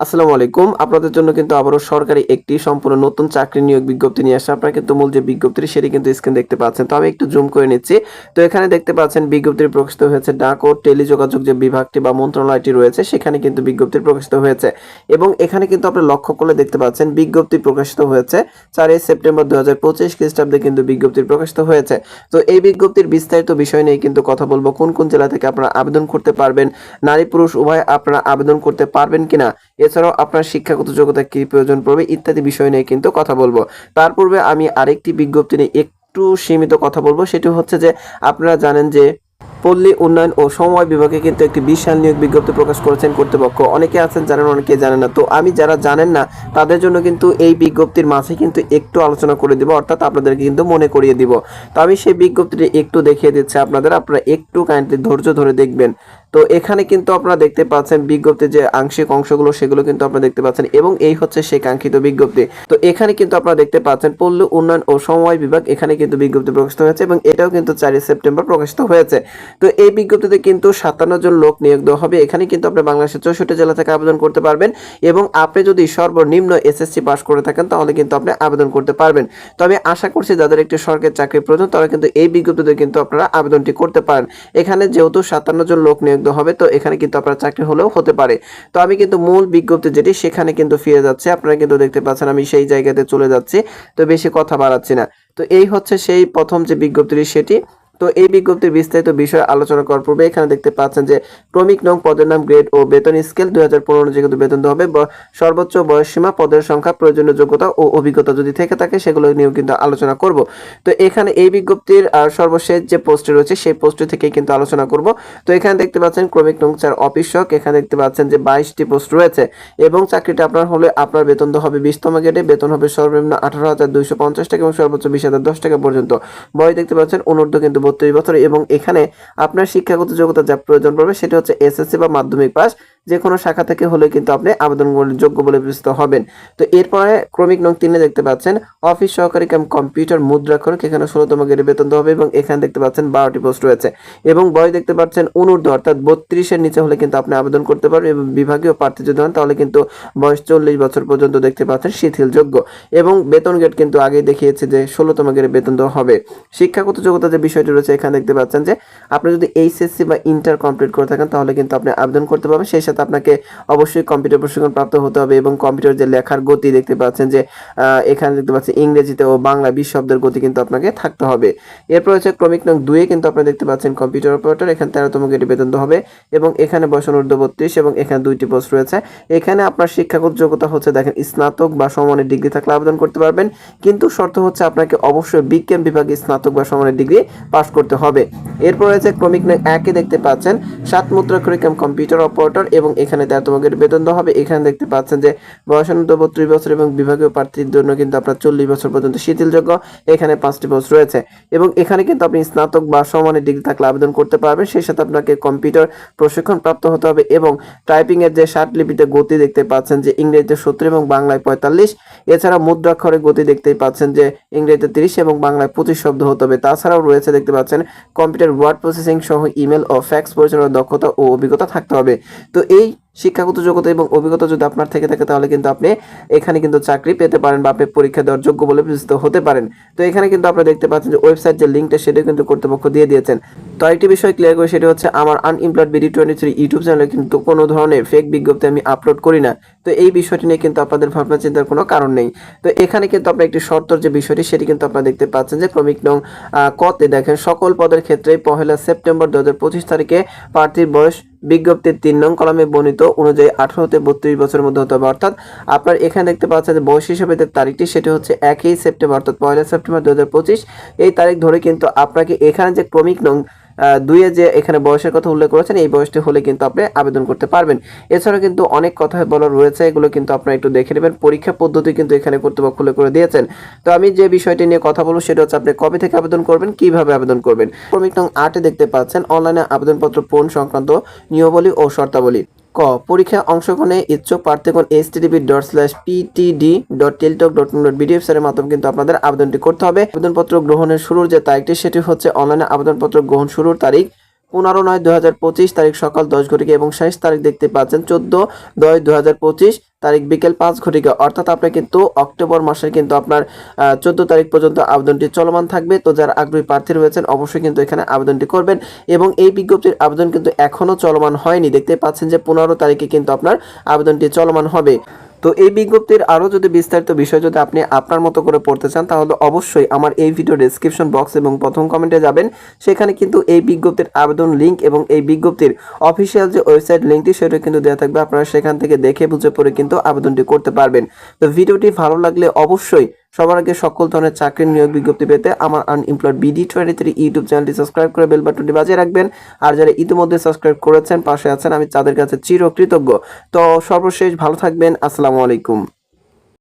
আসসালামু আলাইকুম। আপনাদের জন্য কিন্তু আবারও সরকারি একটি সম্পূর্ণ নতুন চাকরি নিয়োগ বিজ্ঞপ্তি নিয়ে আসছে আপনারা কিন্তু মূল যে বিজ্ঞপ্তি সেটি কিন্তু স্ক্রিন দেখতে পাচ্ছেন। তো আমি একটু জুম করে নিচ্ছি। তো এখানে দেখতে পাচ্ছেন বিজ্ঞপ্তি প্রকাশিত হয়েছে ডাক ও টেলিযোগাযোগ যে বিভাগটি বা মন্ত্রণালয়টি রয়েছে, সেখানে কিন্তু বিজ্ঞপ্তি প্রকাশিত হয়েছে। এবং এখানে কিন্তু আপনি লক্ষ্য করলে দেখতে পাচ্ছেন বিজ্ঞপ্তি প্রকাশিত হয়েছে চারই সেপ্টেম্বর দু হাজার পঁচিশ খ্রিস্টাব্দে কিন্তু বিজ্ঞপ্তি প্রকাশিত হয়েছে। তো এই বিজ্ঞপ্তির বিস্তারিত বিষয় নিয়ে কিন্তু কথা বলব। কোন কোন জেলা থেকে আপনারা আবেদন করতে পারবেন? নারী, পুরুষ, উভয় আপনারা আবেদন করতে পারবেন কিনা? এছাড়াও আপনার শিক্ষাগত যোগ্যতা কি প্রয়োজন পড়বে ইত্যাদি বিষয় নিয়ে কিন্তু কথা বলব। তার পূর্বে আমি আরেকটি বিজ্ঞপ্তি নিয়ে একটু সীমিত কথা বলব, সেটি হচ্ছে যে আপনারা জানেন যে পল্লী উন্নয়ন ও সমবায় বিভাগে কিন্তু একটি বিশাল নিয়োগ বিজ্ঞপ্তি প্রকাশ করেছেন কর্তৃপক্ষ। অনেকে আছেন জানেন, অনেকে জানেন না। তো আমি যারা জানেন না, তাদের জন্য কিন্তু এই বিজ্ঞপ্তির মাঝে কিন্তু একটু আলোচনা করে দিব, অর্থাৎ আপনাদেরকে কিন্তু মনে করিয়ে দিব। তো আমি সেই বিজ্ঞপ্তিটি একটু দেখিয়ে দিচ্ছি আপনাদের, আপনারা একটু কাইন্ডলি ধৈর্য ধরে দেখবেন। তো এখানে কিন্তু আপনারা দেখতে পাচ্ছেন বিজ্ঞপ্তির যে আংশিক অংশগুলো, সেগুলো কিন্তু আপনারা দেখতে পাচ্ছেন এবং এই হচ্ছে সেই কাঙ্ক্ষিত বিজ্ঞপ্তি। তো এখানে কিন্তু আপনারা দেখতে পাচ্ছেন পল্লী উন্নয়ন ও সমবায় বিভাগ এখানে কিন্তু বিজ্ঞপ্তি প্রকাশিত হয়েছে এবং এটাও কিন্তু চারই সেপ্টেম্বর প্রকাশিত হয়েছে। তো এই বিজ্ঞপ্তিতে কিন্তু সাতান্ন জন লোক নিয়োগ দেওয়া হবে। এখানে কিন্তু আপনি বাংলাদেশের চৌষট্টি জেলা থেকে আবেদন করতে পারবেন এবং আপনি যদি সর্বনিম্ন এসএসসি পাস করে থাকেন, তাহলে কিন্তু আপনি আবেদন করতে পারবেন। তো আমি আশা করছি যাদের একটি সরকারি চাকরি প্রয়োজন, তারা কিন্তু এই বিজ্ঞপ্তিতে কিন্তু আপনারা আবেদনটি করতে পারেন। এখানে যেহেতু সাতান্ন জন লোক নিয়োগ দেওয়া হবে, তো এখানে কিন্তু আপনার চাকরি হলেও হতে পারে। তো আমি কিন্তু মূল বিজ্ঞপ্তি যেটি, সেখানে কিন্তু ফিরে যাচ্ছে। আপনারা কিন্তু দেখতে পাচ্ছেন আমি সেই জায়গাতে চলে যাচ্ছি, তো বেশি কথা বাড়াচ্ছি না। তো এই হচ্ছে সেই প্রথম যে বিজ্ঞপ্তিটি, সেটি। তো এই বিজ্ঞপ্তির বিস্তারিত বিষয়ে আলোচনা করার পূর্বে এখানে দেখতে পাচ্ছেন যে ক্রমিক নং পদের নাম গ্রেড ও বেতন স্কেল দুই হাজার পনেরো অনুযায়ী বেতন হবে সর্বোচ্চ বয়সসীমা পদের সংখ্যা, প্রয়োজনীয় যোগ্যতা ও অভিজ্ঞতা যদি থেকে থাকে সেগুলো নিয়েও কিন্তু আলোচনা করব। তো এখানে এই বিজ্ঞপ্তির সর্বশেষ যে পোস্টে রয়েছে সেই পোস্টে থেকে কিন্তু আলোচনা করব। তো এখানে দেখতে পাচ্ছেন ক্রমিক নং চার অফিসক, এখানে দেখতে পাচ্ছেন যে বাইশটি পোস্ট রয়েছে এবং চাকরিটা আপনার হলে আপনার বেতন হবে বিশতম গেটে বেতন হবে সর্বনিম্ন আঠারো হাজার দুইশো পঞ্চাশ টাকা এবং সর্বোচ্চ বিশ হাজার দশ টাকা পর্যন্ত। বয়স দেখতে পাচ্ছেন, অনূর্ধ্ব কিন্তু বত্রিশ বছর এবং এখানে আপনার শিক্ষাগত যোগ্যতা যা প্রয়োজন পড়বে সেটা হচ্ছে এসএসসি বা মাধ্যমিক পাস। যে কোনো শাখা থেকে হলে কিন্তু আপনি আবেদন যোগ্য বলে বিবেচিত হবেন। তো এরপরে ক্রমিক নং তিনে দেখতে পাচ্ছেন, অফিস সহকারী কাম কম্পিউটার মুদ্রাক্ষরক এখানে ষোলোতম গেটে বেতন হবে এবং এখানে দেখতে পাচ্ছেন বারোটি পোস্ট রয়েছে। এবং বয়স দেখতে পাচ্ছেন অনূর্ধ্ব, অর্থাৎ বত্রিশের নিচে হলে কিন্তু আপনি আবেদন করতে পারবেন এবং বিভাগীয় প্রার্থী যদি হন তাহলে কিন্তু বয়স চল্লিশ বছর পর্যন্ত দেখতে পাচ্ছেন শিথিলযোগ্য। এবং বেতন গেট কিন্তু আগেই দেখিয়েছে যে ষোলোতম গেটে বেতন দেওয়া হবে। শিক্ষাগত যোগ্যতা যে বিষয়টি রয়েছে, এখানে দেখতে পাচ্ছেন যে আপনি যদি এইচএসসি বা ইন্টার কমপ্লিট করে থাকেন তাহলে কিন্তু আপনি আবেদন করতে পারবেন, সেই সাথে আপনাকে অবশ্যই কম্পিউটার প্রশিক্ষণ প্রাপ্ত হতে হবে এবং কম্পিউটার যে লেখার গতি দেখতে পাচ্ছেন যে এখানে দেখতে পাচ্ছেন ইংরেজিতে ও বাংলা বিশ শব্দের গতি কিন্তু আপনাকে থাকতে হবে। এরপর হচ্ছে ক্রমিক নং দুয়ে কিন্তু আপনি দেখতে পাচ্ছেন কম্পিউটার অপারেটর এখানে তেরোতম গেটে বেতন হবে এবং এখানে বয়স ঊর্ধ্ব বত্রিশ এবং এখানে দুইটি পোস্ট রয়েছে। এখানে আপনার শিক্ষাগত যোগ্যতা হচ্ছে দেখেন স্নাতক বা সমানের ডিগ্রি থাকলে আবেদন করতে পারবেন, কিন্তু শর্ত হচ্ছে আপনাকে অবশ্যই বিজ্ঞান বিভাগে স্নাতক বা সমানের ডিগ্রি পাস করতে হবে। এরপর রয়েছে ক্রমিক নং একে দেখতে পাচ্ছেন সাত মুদ্রা কাম কম্পিউটার অপারেটর এবং এখানে গেটে বেতন দেওয়া হবে। এখানে দেখতে পাচ্ছেন যে বয়স ঊর্ধ্ব বত্রিশ বছর এবং বিভাগীয় প্রার্থীর জন্য কিন্তু আপনার চল্লিশ বছর পর্যন্ত শিথিলযোগ্য। এখানে পাঁচটি পোস্ট রয়েছে এবং এখানে কিন্তু আপনি স্নাতক বা সমানের ডিগ্রি থাকলে আবেদন করতে পারবেন। সেই সাথে আপনাকে কম্পিউটার প্রশিক্ষণ প্রাপ্ত হতে হবে এবং টাইপিং এর যে ষাট লিপিতে গতি দেখতে পাচ্ছেন যে, ইংরেজিতে সত্তর এবং বাংলায় পঁয়তাল্লিশ। এছাড়া মুদ্রাক্ষরে গতি দেখতেই পাচ্ছেন যে, ইংরেজিতে তিরিশ এবং বাংলায় পঁচিশ শব্দ হতে হবে। তাছাড়াও রয়েছে দেখতে পাচ্ছেন কম্পিউটার ওয়ার্ড প্রসেসিং সহ ইমেল ও ফ্যাক্স পরিচালনার দক্ষতা ও অভিজ্ঞতা থাকতে হবে। তো এই শিক্ষাগত যোগ্যতা এবং অভিজ্ঞতা যদি আপনার থেকে থাকে, তাহলে কিন্তু আপনি এখানে কিন্তু চাকরি পেতে পারেন বা আপনি পরীক্ষা দেওয়ার যোগ্য বলে বিবেচিত হতে পারেন। তো এখানে কিন্তু আপনারা দেখতে পাচ্ছেন যে ওয়েবসাইট যে লিঙ্কটা সেটা কিন্তু কর্তৃপক্ষ দিয়ে দিয়েছেন। তো আরেকটি বিষয় ক্লিয়ার করে, সেটা হচ্ছে আমার unemployed BD twenty three YouTube চ্যানেলে কিন্তু কোনো ধরনের ফেক বিজ্ঞপ্তি আমি আপলোড করি না। তো এই বিষয়টি নিয়ে কিন্তু আপনাদের ভাবনা চিন্তার কোনো কারণ নেই। তো এখানে কিন্তু আপনার একটি শর্তর যে বিষয়টি, সেটি কিন্তু আপনারা দেখতে পাচ্ছেন যে ক্রমিক নং কতে দেখেন, সকল পদের ক্ষেত্রে পহেলা সেপ্টেম্বর দু হাজার পঁচিশ তারিখে প্রার্থীর বয়স বিজ্ঞপ্তির তিন নং কলমে বর্ণিত অনুযায়ী আঠারো হতে বত্রিশ বছরের মধ্যে হতে হবে। অর্থাৎ আপনার এখানে দেখতে পাচ্ছেন যে বয়স হিসেবে যে তারিখটি, সেটি হচ্ছে একই সেপ্টেম্বর, অর্থাৎ পয়লা সেপ্টেম্বর দু হাজার পঁচিশ। এই তারিখ ধরে কিন্তু আপনাকে এখানে যে ক্রমিক নং দুইয়ে যে এখানে বয়সের কথা উল্লেখ করেছেন, এই বয়সটি হলে কিন্তু আপনি আবেদন করতে পারবেন। এছাড়া কিন্তু অনেক কথা বলা রয়েছে, এগুলো কিন্তু আপনারা একটু দেখে নেবেন। পরীক্ষা পদ্ধতি কিন্তু এখানে কর্তৃপক্ষ উল্লেখ করে দিয়েছেন। তো আমি যে বিষয়টি নিয়ে কথা বলব, সেটা হচ্ছে আপনি কবে থেকে আবেদন করবেন, কীভাবে আবেদন করবেন? ক্রমিক নং আটে দেখতে পাচ্ছেন, অনলাইনে আবেদনপত্র পূরণ সংক্রান্ত নিয়মাবলী ও শর্তাবলী। ক। পরীক্ষায় অংশগ্রহণে ইচ্ছুক প্রার্থীগণ H TDP dot slash PTD dot Teletalk dot dot BDF এর মাধ্যমে কিন্তু আপনাদের আবেদনটি করতে হবে। আবেদনপত্র গ্রহণের শুরুর যে তারিখটি, সেটি হচ্ছে অনলাইনে আবেদনপত্র গ্রহণ শুরুর তারিখ। পনেরো নয় দু হাজার পঁচিশ তারিখ সকাল দশ ঘটিকা এবং শেষ তারিখ দেখতে পাচ্ছেন চোদ্দ দশ দু হাজার পঁচিশ তারিখ বিকেল পাঁচ ঘটিকা। অর্থাৎ আপনার কিন্তু অক্টোবর মাসের কিন্তু আপনার চোদ্দ তারিখ পর্যন্ত আবেদনটি চলমান থাকবে। তো যারা আগ্রহী প্রার্থী রয়েছেন, অবশ্যই কিন্তু এখানে আবেদনটি করবেন এবং এই বিজ্ঞপ্তির আবেদন কিন্তু এখনও চলমান হয়নি। দেখতে পাচ্ছেন যে পনেরো তারিখে কিন্তু আপনার আবেদনটি চলমান হবে। তো এই বিজ্ঞপ্তির আরও যদি বিস্তারিত বিষয় যদি আপনি আপনার মতো করে পড়তে চান, তাহলে অবশ্যই আমার এই ভিডিও ডিসক্রিপশন বক্স এবং প্রথম কমেন্টে যাবেন। সেখানে কিন্তু এই বিজ্ঞপ্তির আবেদন লিঙ্ক এবং এই বিজ্ঞপ্তির অফিসিয়াল যে ওয়েবসাইট লিঙ্কটি সেটা কিন্তু দেওয়া থাকবে। আপনারা সেখান থেকে দেখে বুঝে পড়ে কিন্তু আবেদনটি করতে পারবেন। তো ভিডিওটি ভালো লাগলে অবশ্যই সবার আগে সকল ধরনের চাকরির নিয়োগ বিজ্ঞপ্তি পেতে আমার unemployed BD twenty three YouTube চ্যানেলটি সাবস্ক্রাইব করে বেল বাটনটি বাজিয়ে রাখবেন। আর যারা ইতিমধ্যে সাবস্ক্রাইব করেছেন, পাশে আছেন, আমি তাদের কাছে চির চিরকৃতজ্ঞ। তো সর্বশেষ ভালো থাকবেন। আসসালামু আলাইকুম।